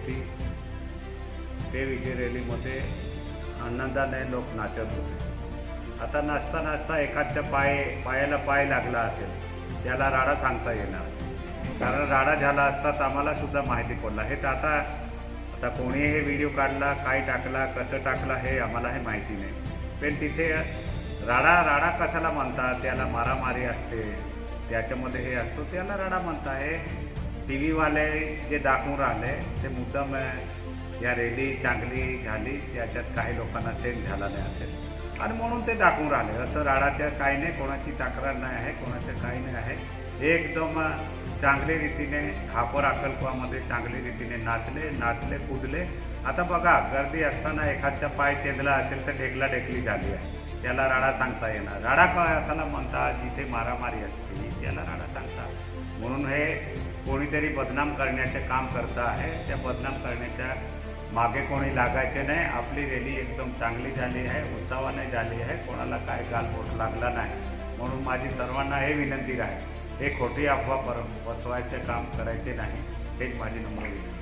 होती ते विजय रॅलीमध्ये आनंदाने लोक नाचत होते. आता नाचता नाचता एखादच्या पाय पायाला पाय लागला असेल त्याला राडा सांगता येणार कारण राडा झाला असता तर आम्हाला सुद्धा माहिती पडला. हे तर आता आता कोणी हे व्हिडिओ काढला काय टाकला कसं टाकला हे आम्हाला हे माहिती नाही. पण तिथे राडा राडा कशाला म्हणतात? त्याला मारामारी असते त्याच्यामध्ये हे असतो त्याला राडा म्हणता. हे टी व्हीवाले जे दाखवून राहिले ते मुद्दाम या रेली चांगली झाली त्याच्यात काही लोकांना सेंड झाला नाही असेल. आणि म्हणून ते दाखवून राहिले. असं राडाच्या काही नाही कोणाची तक्रार नाही आहे कोणाचं काही नाही आहे. एकदम चांगली रीतीने खापर अकल्पामध्ये चांगली रीतीने नाचले नाचले कुदले. आता बघा गर्दी असताना एखादचा पाय चेंदला असेल तर ढेकला ढेकली झाली आहे. त्याला राडा सांगता येणार. राडा काय असाला म्हणतात जिथे मारामारी असते त्याला राडा सांगतात. म्हणून हे कोणीतरी बदनाम करण्याचे काम करता आहे. त्या बदनाम करण्याच्या मागे कोणी लागायचे नाही. आपली रॅली एकदम चांगली झाली आहे उत्साहाने झाली आहे. कोणाला काय गालबोट लागला नाही. म्हणून माझी सर्वांना हे विनंती आहे. हे खोटी अफवा पर बसवायचे काम करायचे नाही. हेच माझी नम्र विनंती.